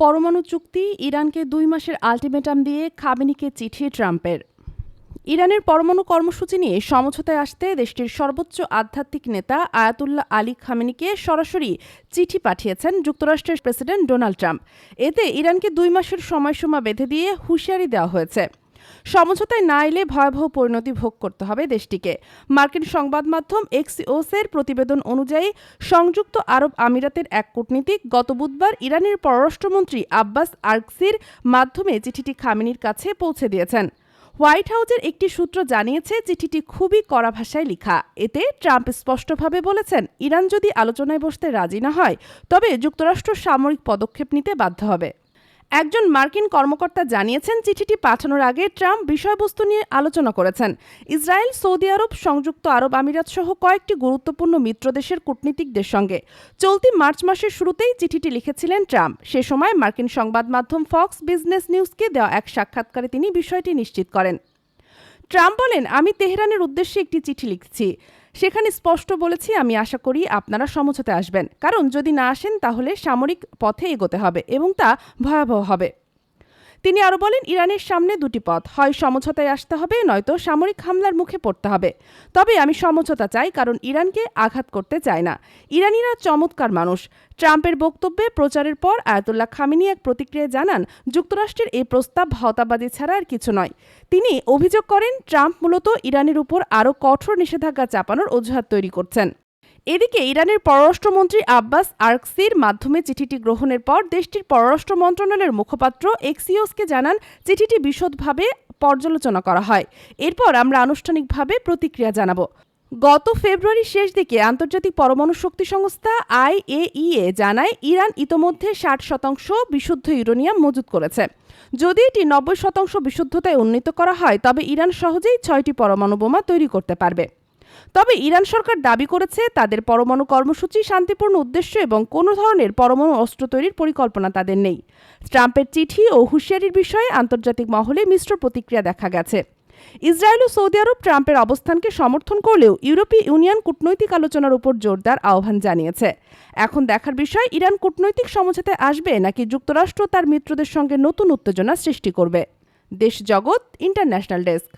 পরমাণু চুক্তি ইরানকে দুই মাসের আলটিমেটাম দিয়ে খামেনিকে চিঠি ট্রাম্পের। ইরানের পরমাণু কর্মসূচি নিয়ে সমঝোতায় আসতে দেশটির সর্বোচ্চ আধ্যাত্মিক নেতা আয়াতুল্লাহ আলী খামেনিকে সরাসরি চিঠি পাঠিয়েছেন যুক্তরাষ্ট্রের প্রেসিডেন্ট ডোনাল্ড ট্রাম্প। এতে ইরানকে দুই মাসের সময়সীমা বেঁধে দিয়ে হুঁশিয়ারি দেওয়া হয়েছে। সমঝোতায় না এলে ভয়াবহ পরিণতি ভোগ করতে হবে দেশটিকে। মার্কিন সংবাদ মাধ্যম এক্সিওসের প্রতিবেদন অনুযায়ী, সংযুক্ত আরব আমিরাতের এক কূটনীতিক গত বুধবার ইরানের পররাষ্ট্রমন্ত্রী আব্বাস আর্কসির মাধ্যমে চিঠিটি খামেনির কাছে পৌঁছে দিয়েছেন। হোয়াইট হাউসের একটি সূত্র জানিয়েছে, চিঠিটি খুবই কড়া ভাষায় লেখা। এতে ট্রাম্প স্পষ্টভাবে বলেছেন, ইরান যদি আলোচনায় বসতে রাজি না হয়, তবে যুক্তরাষ্ট্র সামরিক পদক্ষেপ নিতে বাধ্য হবে। একজন মার্কিন কর্মকর্তা জানিয়েছেন চিঠিটি পাঠানোর আগে ট্রাম্প বিষয়বস্তু নিয়ে আলোচনা করেছেন। ইসরায়েল, সৌদি আরব, সংযুক্ত আরব আমিরাত সহ কয়েকটি গুরুত্বপূর্ণ মিত্র দেশের কূটনীতিকদের সঙ্গে। চলতি মার্চ মাসের শুরুতেই চিঠিটি লিখেছিলেন ট্রাম্প। সে সময় মার্কিন সংবাদ মাধ্যম ফক্স বিজনেস নিউজকে দেওয়া এক সাক্ষাৎকারে তিনি বিষয়টি নিশ্চিত করেন। ট্রাম্প বলেন, আমি তেহরানের উদ্দেশ্যে একটি চিঠি লিখছি। সেখানে স্পষ্ট বলেছি, আমি আশা করি আপনারা সমঝোতে আসবেন। কারণ যদি না আসেন, তাহলে সামরিক পথে এগোতে হবে এবং তা ভয়াবহ হবে। তিনি আরও বলেন, ইরানের সামনে দুটি পথ। হয় সমঝোতায় আসতে হবে, নয়তো সামরিক হামলার মুখে পড়তে হবে। তবে আমি সমঝোতা চাই, কারণ ইরানকে আঘাত করতে চায় না। ইরানিরা চমৎকার মানুষ। ট্রাম্পের বক্তব্যে প্রচারের পর আয়াতুল্লাহ খামিনি এক প্রতিক্রিয়ায় জানান, যুক্তরাষ্ট্রের এই প্রস্তাব ভাওতাবাদী ছাড়া আর কিছু নয়। তিনি অভিযোগ করেন, ট্রাম্প মূলত ইরানের উপর আরও কঠোর নিষেধাজ্ঞা চাপানোর অজুহাত তৈরি করছেন। এদিকে ইরানের পররাষ্ট্রমন্ত্রী আব্বাস আর্কসির মাধ্যমে চিঠিটি গ্রহণের পর দেশটির পররাষ্ট্র মন্ত্রণালয়ের মুখপাত্র এক্সিওসকে জানান, চিঠিটি বিশদভাবে পর্যালোচনা করা হয়। এরপর আমরা আনুষ্ঠানিকভাবে প্রতিক্রিয়া জানাব। গত ফেব্রুয়ারির শেষ দিকে আন্তর্জাতিক পরমাণু শক্তি সংস্থা আইএইএ জানায়, ইরান ইতোমধ্যে ষাট শতাংশ বিশুদ্ধ ইউরোনিয়াম মজুত করেছে। যদি এটি নব্বই শতাংশ বিশুদ্ধতায় উন্নীত করা হয়, তবে ইরান সহজেই ছয়টি পরমাণু বোমা তৈরি করতে পারবে। তবে ইরান সরকার দাবি করেছে তাদের পরমাণু কর্মসূচি শান্তিপূর্ণ উদ্দেশ্য এবং কোনো ধরনের পরমাণু অস্ত্র তৈরির পরিকল্পনা তাদের নেই। ট্রাম্পের চিঠি ও হুঁশিয়ারির বিষয়ে আন্তর্জাতিক মহলে মিশ্র প্রতিক্রিয়া দেখা গেছে। ইসরায়েল ও সৌদি আরব ট্রাম্পের অবস্থানকে সমর্থন করলেও ইউরোপীয় ইউনিয়ন কূটনৈতিক আলোচনার উপর জোরদার আহ্বান জানিয়েছে। এখন দেখার বিষয়, ইরান কূটনৈতিক সমঝোতায় আসবে নাকি যুক্তরাষ্ট্র তার মিত্রদের সঙ্গে নতুন উত্তেজনা সৃষ্টি করবে? দেশ জগৎ, ইন্টারন্যাশনাল ডেস্ক।